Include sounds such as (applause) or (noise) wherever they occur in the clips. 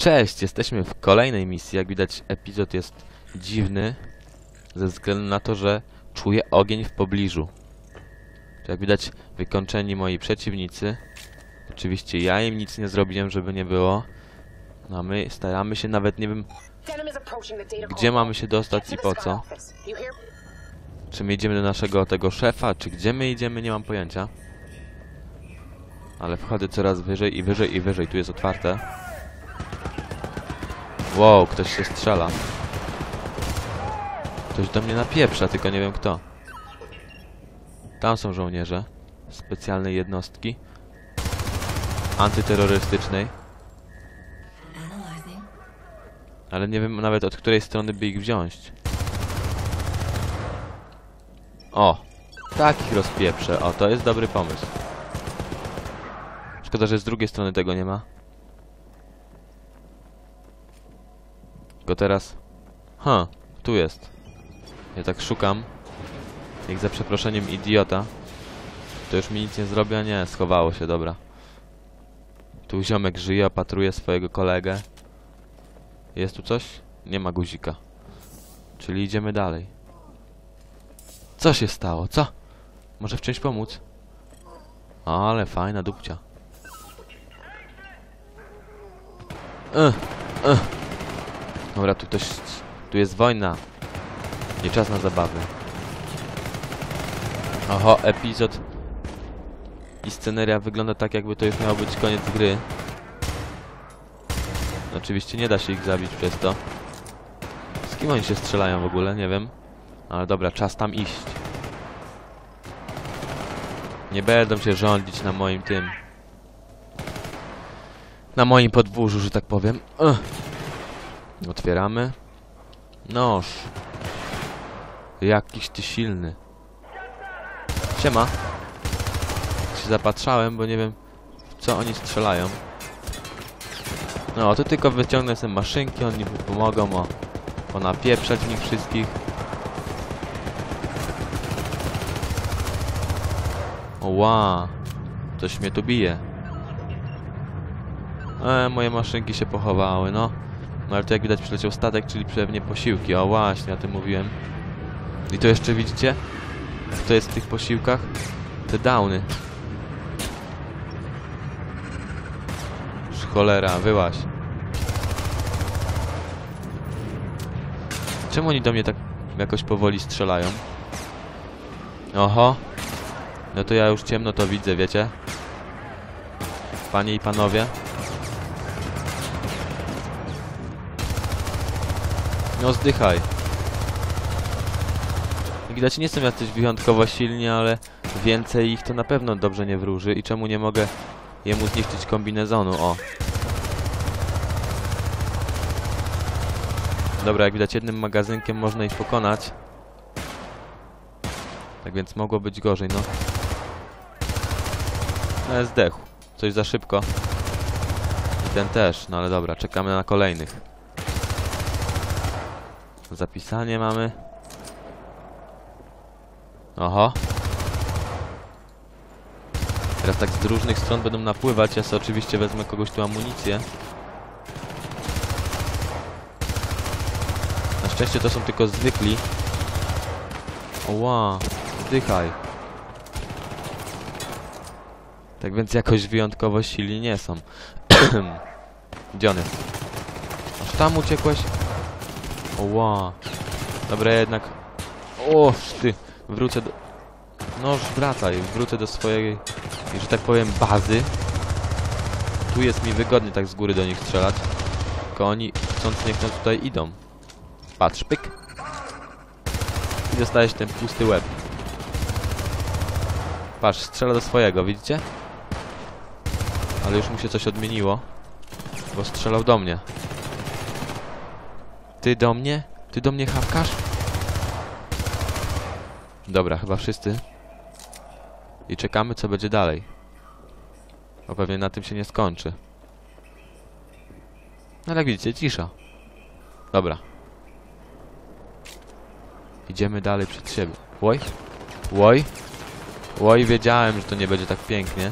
Cześć, jesteśmy w kolejnej misji. Jak widać, epizod jest dziwny ze względu na to, że czuję ogień w pobliżu. Jak widać, wykończeni moi przeciwnicy. Oczywiście ja im nic nie zrobiłem, żeby nie było. No a my staramy się, nawet nie wiem, Gdzie mamy się dostać i po co? czy my idziemy do naszego tego szefa, czy gdzie my idziemy, nie mam pojęcia. Ale wchodzę coraz wyżej i wyżej i wyżej. Tu jest otwarte. Wow, ktoś się strzela. Ktoś do mnie napieprza, tylko nie wiem kto. Tam są żołnierze. Specjalnej jednostki. Antyterrorystycznej. Ale nie wiem nawet od której strony by ich wziąć. O! Takich rozpieprzę. O, to jest dobry pomysł. Szkoda, że z drugiej strony tego nie ma. Tylko teraz... Ha, tu jest. Ja tak szukam. Jak za przeproszeniem idiota. To już mi nic nie zrobi, a nie, schowało się, dobra. Tu ziomek żyje, opatruje swojego kolegę. Jest tu coś? Nie ma guzika. Czyli idziemy dalej. Co się stało? Co? Może w czymś pomóc? Ale fajna dupcia. Ech, ech. Dobra, tu ktoś... Tu jest wojna. Nie czas na zabawy. Oho, epizod i sceneria wygląda tak, jakby to już miał być koniec gry. Oczywiście nie da się ich zabić przez to. Z kim oni się strzelają w ogóle? Nie wiem. Ale dobra, czas tam iść. Nie będą się rządzić na moim tym. Na moim podwórzu, że tak powiem. Ugh. Otwieramy. Noż. Jakiś ty silny. Siema. Się zapatrzałem, bo nie wiem, w co oni strzelają. No, to tylko wyciągnę sobie maszynki, oni pomogą o, o napieprzać nich wszystkich. O, Ła, coś mnie tu bije. E, moje maszynki się pochowały, no. No ale to jak widać przyleciał statek, czyli pewnie posiłki. O właśnie, o tym mówiłem. I to jeszcze widzicie? Co jest w tych posiłkach? Te downy. Ż Cholera, wyłaś. Czemu oni do mnie tak jakoś powoli strzelają? Oho. No to ja już ciemno to widzę, wiecie? Panie i panowie. No zdychaj. Jak Widać nie są jacyś wyjątkowo silni, ale więcej ich to na pewno dobrze nie wróży. I czemu nie mogę jemu zniszczyć kombinezonu? O. Dobra, jak widać jednym magazynkiem można ich pokonać. Tak więc mogło być gorzej, no. No zdechł. Coś za szybko. I ten też, no ale dobra, czekamy na kolejnych. Zapisanie mamy. Oho. Teraz tak z różnych stron będą napływać. Ja sobie oczywiście wezmę kogoś tu amunicję. Na szczęście to są tylko zwykli. Oła, zdychaj. Tak więc jakoś wyjątkowo silni nie są. (clears throat) Gdzie on jest? Aż tam uciekłeś? Oła. Dobra, jednak... O, ty. Wrócę do... No, wracaj. Wrócę do swojej, że tak powiem, bazy. Tu jest mi wygodnie tak z góry do nich strzelać. Tylko oni, chcąc nie chcąc, tutaj idą. Patrz, pyk. I dostajesz ten pusty łeb. Patrz, strzela do swojego, widzicie? Ale już mu się coś odmieniło. Bo strzelał do mnie. Ty do mnie? Ty do mnie hawkasz? Dobra, chyba wszyscy. I czekamy, co będzie dalej. Bo pewnie na tym się nie skończy. No jak widzicie, cisza. Dobra. Idziemy dalej przed siebie. Łoj? Łoj? Łoj, wiedziałem, że to nie będzie tak pięknie.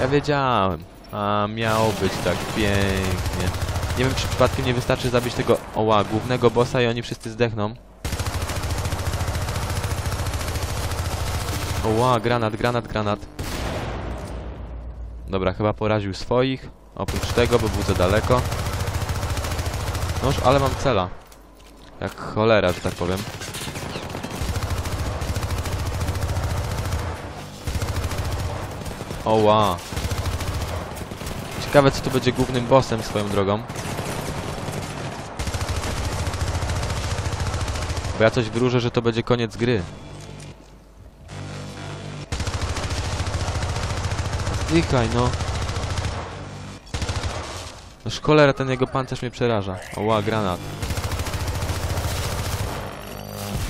Ja wiedziałem. A miało być tak pięknie. Nie wiem, czy przypadkiem nie wystarczy zabić tego oła, głównego bossa i oni wszyscy zdechną. Oła, granat, granat, granat. Dobra, chyba poraził swoich. Oprócz tego, bo był za daleko. Noż, ale mam cela. Jak cholera, że tak powiem. Oła. Ciekawe, co tu będzie głównym bossem swoją drogą. Bo ja coś wróżę, że to będzie koniec gry. Zdychaj, no. No szkolera, ten jego pancerz mnie przeraża. Oła, granat.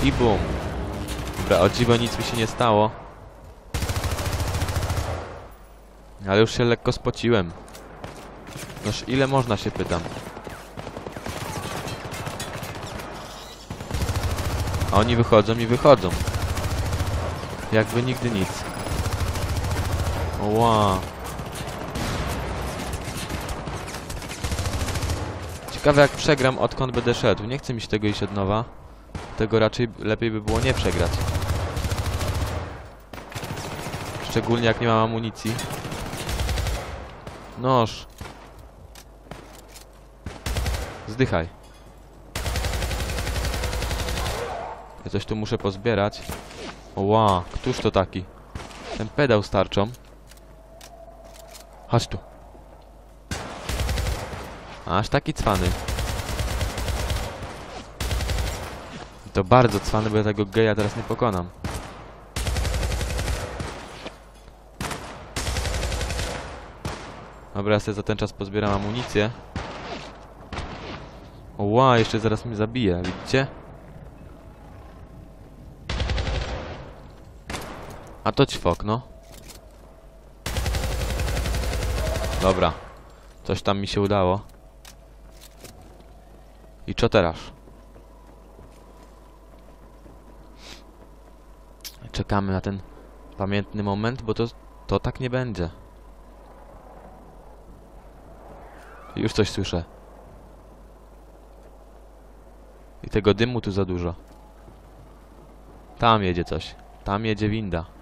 I bum. Dobra, o dziwo nic mi się nie stało. Ale już się lekko spociłem. Noż ile można się pytam. A oni wychodzą i wychodzą. Jakby nigdy nic. Oła. Ciekawe jak przegram, odkąd będę szedł. Nie chce mi się tego iść od nowa. Tego raczej lepiej by było nie przegrać. Szczególnie jak nie mam amunicji. Noż. Zdychaj. Ja coś tu muszę pozbierać. Ła, któż to taki? Ten pedał starczą. Chodź tu. Aż taki cwany. To bardzo cwany, bo ja tego geja teraz nie pokonam. Dobra, ja sobie za ten czas pozbieram amunicję. Ła, jeszcze zaraz mnie zabije, widzicie? A to ćwok, no. Dobra. Coś tam mi się udało. I co teraz? Czekamy na ten pamiętny moment, bo to, to tak nie będzie. Już coś słyszę. I tego dymu tu za dużo. Tam jedzie coś. Tam jedzie winda.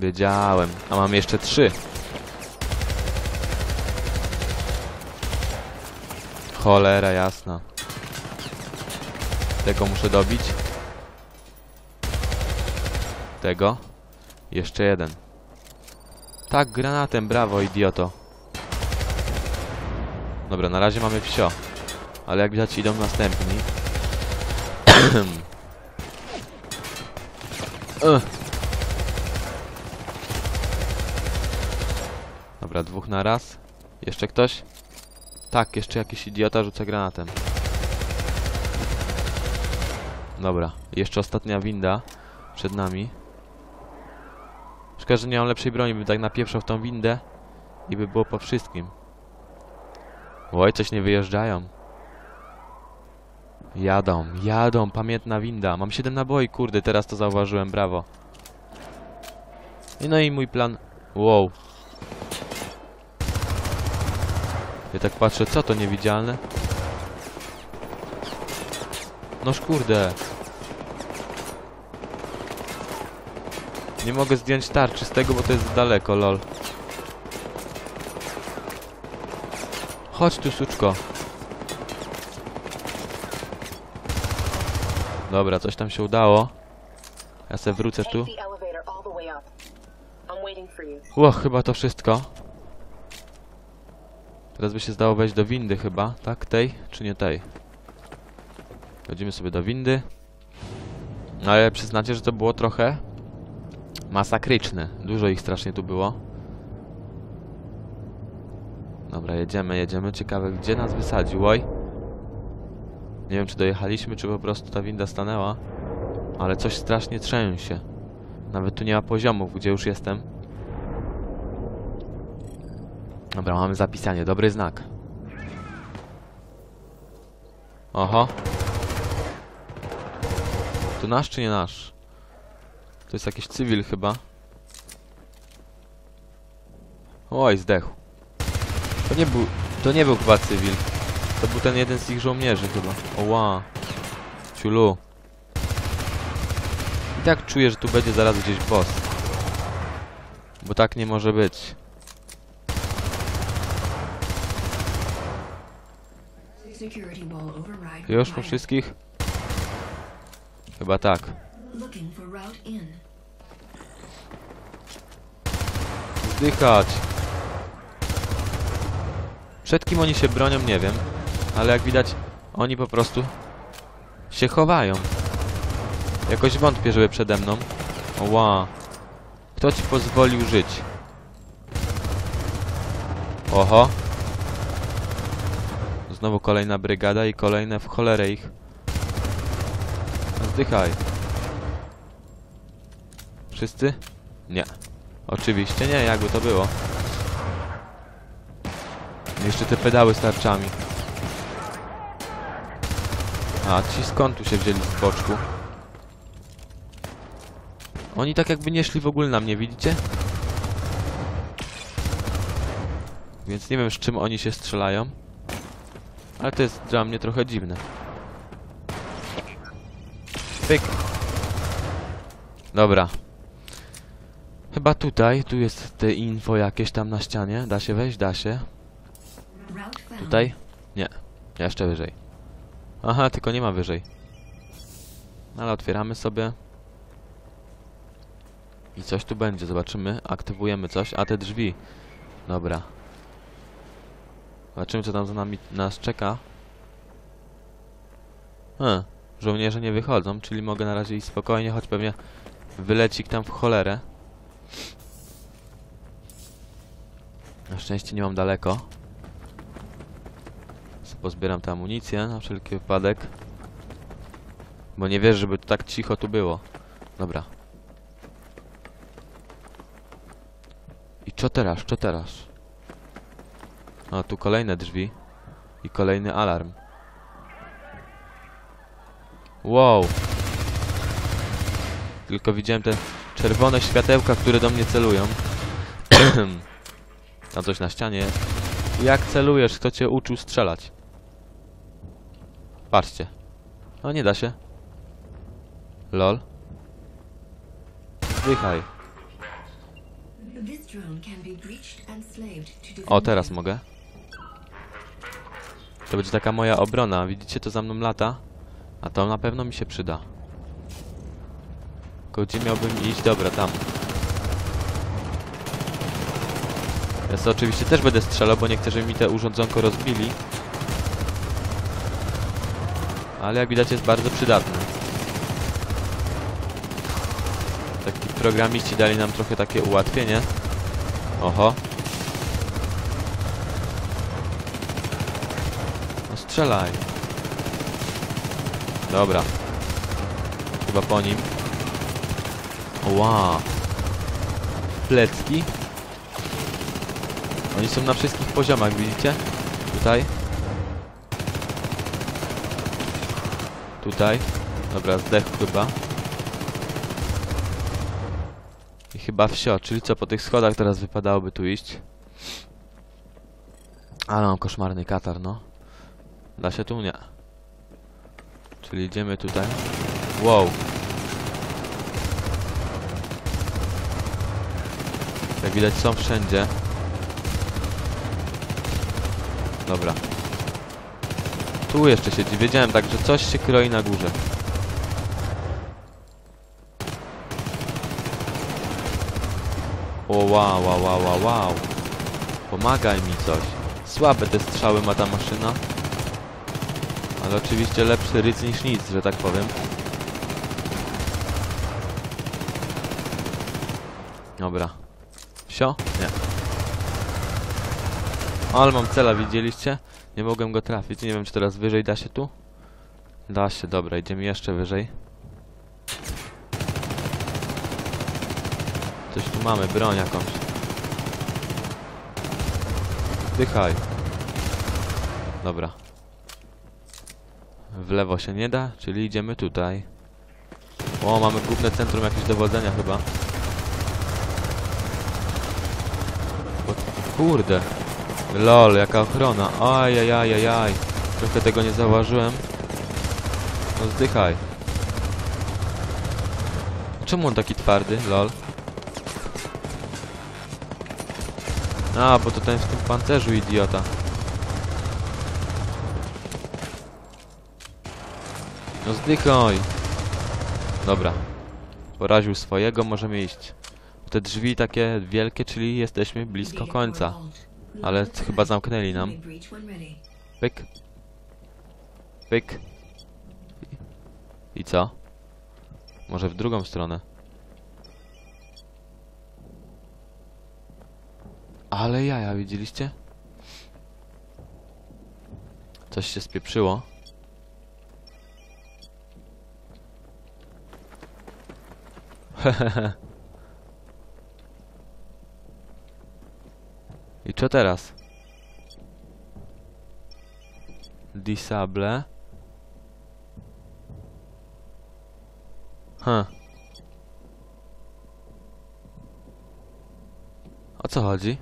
Wiedziałem. A mam jeszcze trzy. Cholera jasna. Tego muszę dobić. Tego. Jeszcze jeden. Tak, granatem, brawo, idioto. Dobra, na razie mamy wsio. Ale jak widać idą następni. (clears throat) Ugh. Dobra, dwóch na raz. Jeszcze ktoś? Tak, jeszcze jakiś idiota rzuca granatem. Dobra, jeszcze ostatnia winda przed nami. Szkoda, że nie mam lepszej broni, bym tak napieprzał w tą windę i by było po wszystkim. Oj, coś nie wyjeżdżają. Jadą, jadą, pamiętna winda. Mam 7 naboi, kurde, teraz to zauważyłem, brawo. I no i mój plan... Wow. Ja tak patrzę, co to niewidzialne? Noż kurde. Nie mogę zdjąć tarczy z tego, bo to jest daleko, lol. Chodź tu, suczko. Dobra, coś tam się udało. Ja se wrócę tu. Ło, chyba to wszystko. Teraz by się zdało wejść do windy chyba, tak? Tej, czy nie tej? Wchodzimy sobie do windy. No ale przyznacie, że to było trochę masakryczne. Dużo ich strasznie tu było. Dobra, jedziemy, jedziemy. Ciekawe, gdzie nas wysadził, oj. Nie wiem, czy dojechaliśmy, czy po prostu ta winda stanęła. Ale coś strasznie trzęsie. Nawet tu nie ma poziomów, gdzie już jestem. Dobra, mamy zapisanie, dobry znak. Oho. To nasz czy nie nasz? To jest jakiś cywil chyba. Oj, zdechł. To nie był... To nie był chyba cywil. To był ten jeden z ich żołnierzy chyba. Oła. Ciulu. I tak czuję, że tu będzie zaraz gdzieś boss. Bo tak nie może być. Już po wszystkich? Chyba tak. Zdychać. Przed kim oni się bronią, nie wiem. Ale jak widać, oni po prostu się chowają. Jakoś wątpię, żeby przede mną. Ła. Kto ci pozwolił żyć? Oho. Znowu kolejna brygada i kolejne w cholerę ich. Zdychaj. Wszyscy? Nie. Oczywiście nie, jakby to było. Jeszcze te pedały z tarczami. A, ci skąd tu się wzięli z boczku? Oni tak jakby nie szli w ogóle na mnie, widzicie? Więc nie wiem z czym oni się strzelają. Ale to jest dla mnie trochę dziwne. Pyk. Dobra. Chyba tutaj, tu jest te info jakieś tam na ścianie. Da się wejść? Da się. Tutaj? Nie. Jeszcze wyżej. Aha, tylko nie ma wyżej. Ale otwieramy sobie. I coś tu będzie, zobaczymy. Aktywujemy coś. A te drzwi. Dobra. Zobaczymy co tam za nami nas czeka. Hm. Żołnierze nie wychodzą, czyli mogę na razie iść spokojnie, choć pewnie wyleci tam w cholerę. Na szczęście nie mam daleko. Pozbieram tę amunicję na wszelki wypadek. Bo nie wiesz, żeby tak cicho tu było. Dobra. I co teraz? Co teraz? O, tu kolejne drzwi. I kolejny alarm. Wow. Tylko widziałem te czerwone światełka, które do mnie celują. (clears throat) Tam coś na ścianie jest. Jak celujesz? Kto cię uczył strzelać? Patrzcie. No nie da się. Lol. Zdychaj. Defend O, teraz mogę. To będzie taka moja obrona. Widzicie, to za mną lata. A to na pewno mi się przyda. Tylko gdzie miałbym iść? Dobra, tam. Ja sobie oczywiście też będę strzelał, bo nie chcę, żeby mi te urządzonko rozbili. Ale jak widać jest bardzo przydatne. Taki programiści dali nam trochę takie ułatwienie. Oho. No strzelaj. Dobra. Chyba po nim. Wow. Plecki. Oni są na wszystkich poziomach, widzicie? Tutaj. Tutaj. Dobra, zdechł chyba. I chyba wsio, czyli co, po tych schodach teraz wypadałoby tu iść. Ale mam koszmarny katar, no. Da się tu? Nie. Czyli idziemy tutaj. Wow. Jak widać są wszędzie. Dobra. Tu jeszcze siedzi. Wiedziałem tak, że coś się kroi na górze. O wow, wow, wow, wow, wow. Pomagaj mi coś. Słabe te strzały ma ta maszyna. Ale oczywiście lepszy ryc niż nic, że tak powiem. Dobra. Wsio? Nie. Ale mam cela, widzieliście? Nie mogłem go trafić. Nie wiem, czy teraz wyżej da się tu? Da się, dobra, idziemy jeszcze wyżej. Coś tu mamy, broń jakąś. Dychaj. Dobra. W lewo się nie da, czyli idziemy tutaj. O, mamy główne centrum jakieś dowodzenia chyba. Kurde. Lol, jaka ochrona. Ajajajajaj. Trochę tego nie zauważyłem. No zdychaj. Czemu on taki twardy, lol? A, bo to ten w tym pancerzu, idiota. No zdychaj. Dobra. Poraził swojego, możemy iść. Te drzwi takie wielkie, czyli jesteśmy blisko końca. Ale chyba zamknęli nam. Pyk. Pyk. I co? Może w drugą stronę. Ale jaja, widzieliście? Coś się spieprzyło. (laughs) I co teraz? Disable. Huh. O co chodzi?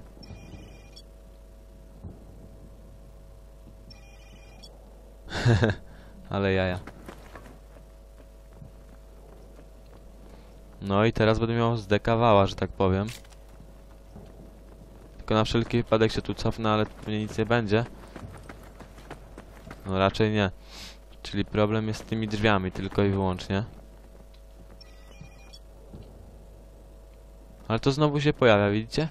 (laughs) Ale jaja. No i teraz będę miał zdekawała, że tak powiem. Tylko na wszelki wypadek się tu cofnę, ale pewnie nic nie będzie. No raczej nie. Czyli problem jest z tymi drzwiami tylko i wyłącznie. Ale to znowu się pojawia, widzicie?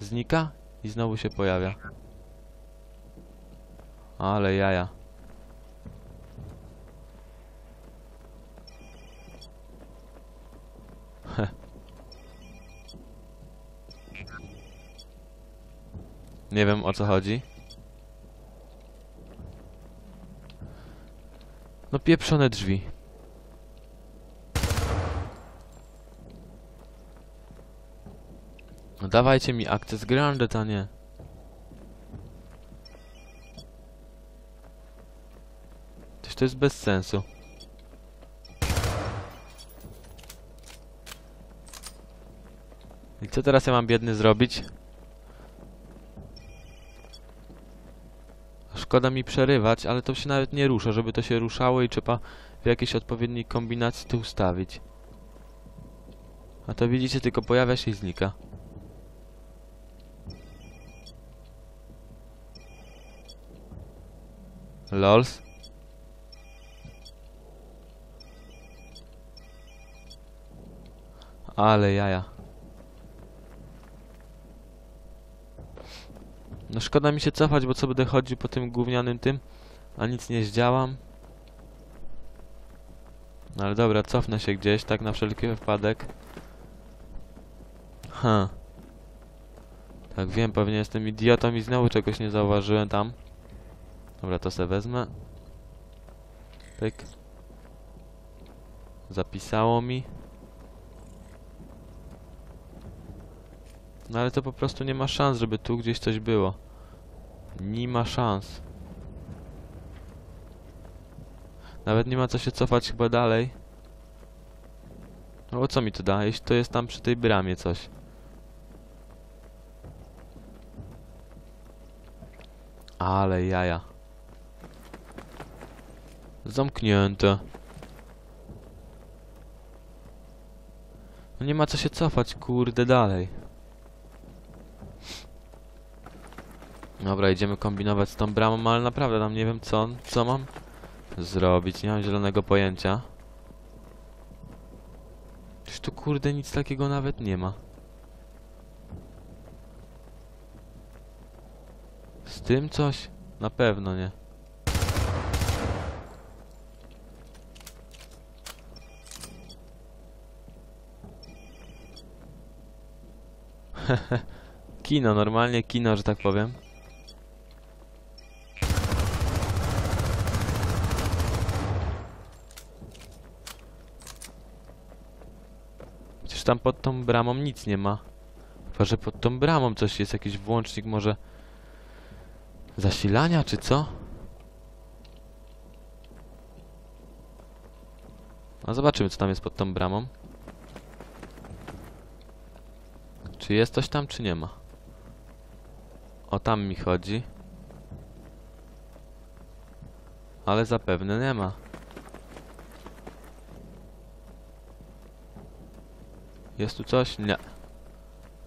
Znika i znowu się pojawia. Ale jaja. Nie wiem o co chodzi. No pieprzone drzwi. No dawajcie mi Access Granted, a nie. Przecież to jest bez sensu. I co teraz ja mam biedny zrobić? Szkoda mi przerywać, ale to się nawet nie rusza. Żeby to się ruszało i trzeba w jakiejś odpowiedniej kombinacji to ustawić. A to widzicie, tylko pojawia się i znika. LOLs. Ale jaja. No szkoda mi się cofać, bo co będę chodził po tym gównianym tym, a nic nie zdziałam. No ale dobra, cofnę się gdzieś, tak na wszelki wypadek. Ha. Tak wiem, pewnie jestem idiotą i znowu czegoś nie zauważyłem tam. Dobra, to se wezmę. Pyk. Zapisało mi. No ale to po prostu nie ma szans, żeby tu gdzieś coś było. Nie ma szans. Nawet nie ma co się cofać chyba dalej. No bo co mi to da, jeśli to jest tam przy tej bramie coś. Ale jaja. Zamknięte. No nie ma co się cofać, kurde, dalej. Dobra, idziemy kombinować z tą bramą, ale naprawdę tam nie wiem co, co mam zrobić, nie mam zielonego pojęcia. Przecież tu kurde nic takiego nawet nie ma. Z tym coś? Na pewno nie. (laughs) kino, normalnie kino, że tak powiem. Przecież tam pod tą bramą nic nie ma. Chyba, że pod tą bramą coś jest, jakiś włącznik może zasilania, czy co? No zobaczymy, co tam jest pod tą bramą. Czy jest coś tam, czy nie ma? O, tam mi chodzi. Ale zapewne nie ma. Jest tu coś? Nie.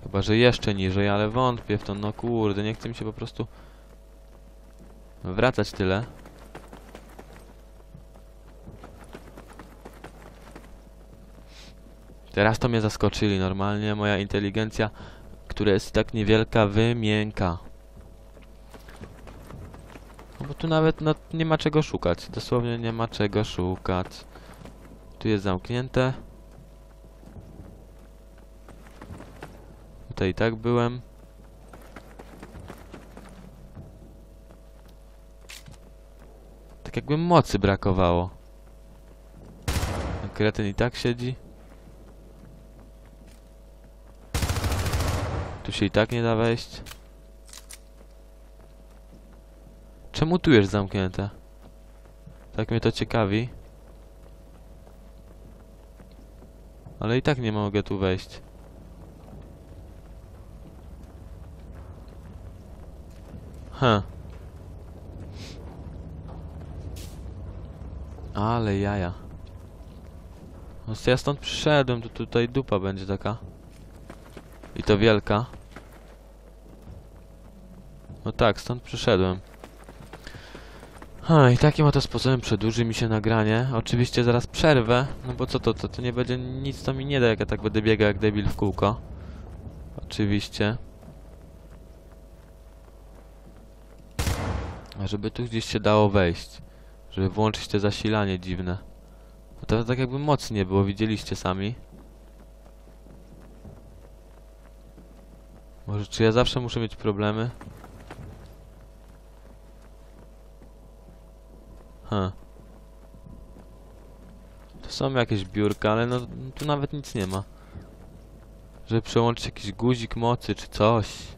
Chyba, że jeszcze niżej, ale wątpię w to. No kurde, nie chce mi się po prostu wracać tyle. Teraz to mnie zaskoczyli. Normalnie moja inteligencja, która jest tak niewielka, wymięka. No bo tu nawet no, nie ma czego szukać. Dosłownie nie ma czego szukać. Tu jest zamknięte. Tutaj i tak byłem. Tak jakby mocy brakowało. Kretyn i tak siedzi. Tu się i tak nie da wejść. Czemu tu jest zamknięte? Tak mnie to ciekawi. Ale i tak nie mogę tu wejść. Huh. Ale jaja. No ja stąd przyszedłem, to tutaj dupa będzie taka. I to wielka. No tak, stąd przyszedłem. Ha, i takim oto sposobem przedłuży mi się nagranie. Oczywiście zaraz przerwę, no bo co to, to, to nie będzie, nic to mi nie da, jak ja tak będę biegał jak debil w kółko. Oczywiście. Żeby tu gdzieś się dało wejść. Żeby włączyć te zasilanie dziwne. No to tak jakby mocy nie było, widzieliście sami. Może czy ja zawsze muszę mieć problemy? Ha. To są jakieś biurka, ale no tu nawet nic nie ma. Żeby przełączyć jakiś guzik mocy czy coś.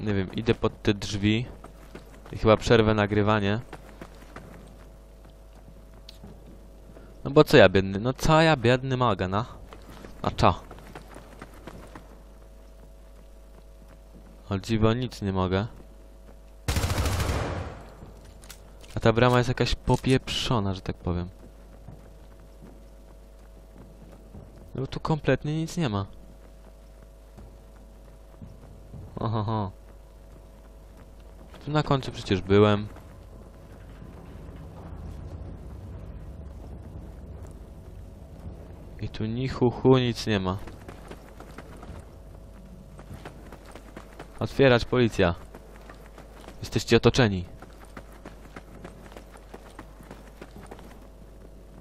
Nie wiem, idę pod te drzwi. I chyba przerwę nagrywanie. No bo co ja biedny? No co ja biedny mogę, no? A co? O dziwo, nic nie mogę. A ta brama jest jakaś popieprzona, że tak powiem. No tu kompletnie nic nie ma. Ohoho. Tu na końcu przecież byłem. I tu ni hu, hu nic nie ma. Otwierać policja. Jesteście otoczeni.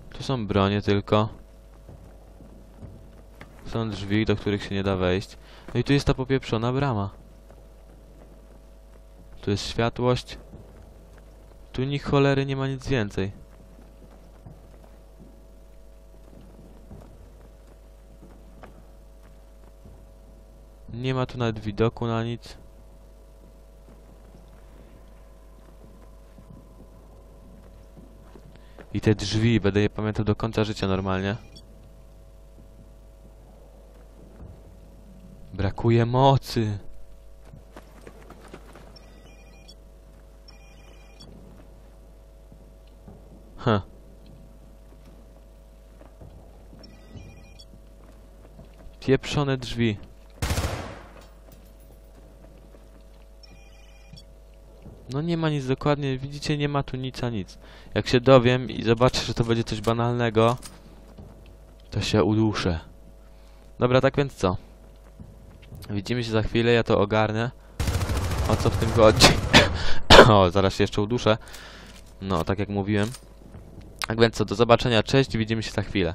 Tu są bronie tylko. Są drzwi, do których się nie da wejść. No i tu jest ta popieprzona brama. Tu jest światłość. Tu ni cholery nie ma nic więcej. Nie ma tu nawet widoku na nic. I te drzwi, będę je pamiętał do końca życia normalnie. Brakuje mocy. Huh. Pieprzone drzwi. No nie ma nic dokładnie, widzicie, nie ma tu nic a nic. Jak się dowiem i zobaczę, że to będzie coś banalnego, to się uduszę. Dobra, tak więc co? Widzimy się za chwilę, ja to ogarnę. O co w tym chodzi? (coughs) o, zaraz się jeszcze uduszę. No, tak jak mówiłem. Tak więc co, do zobaczenia, cześć, widzimy się za chwilę.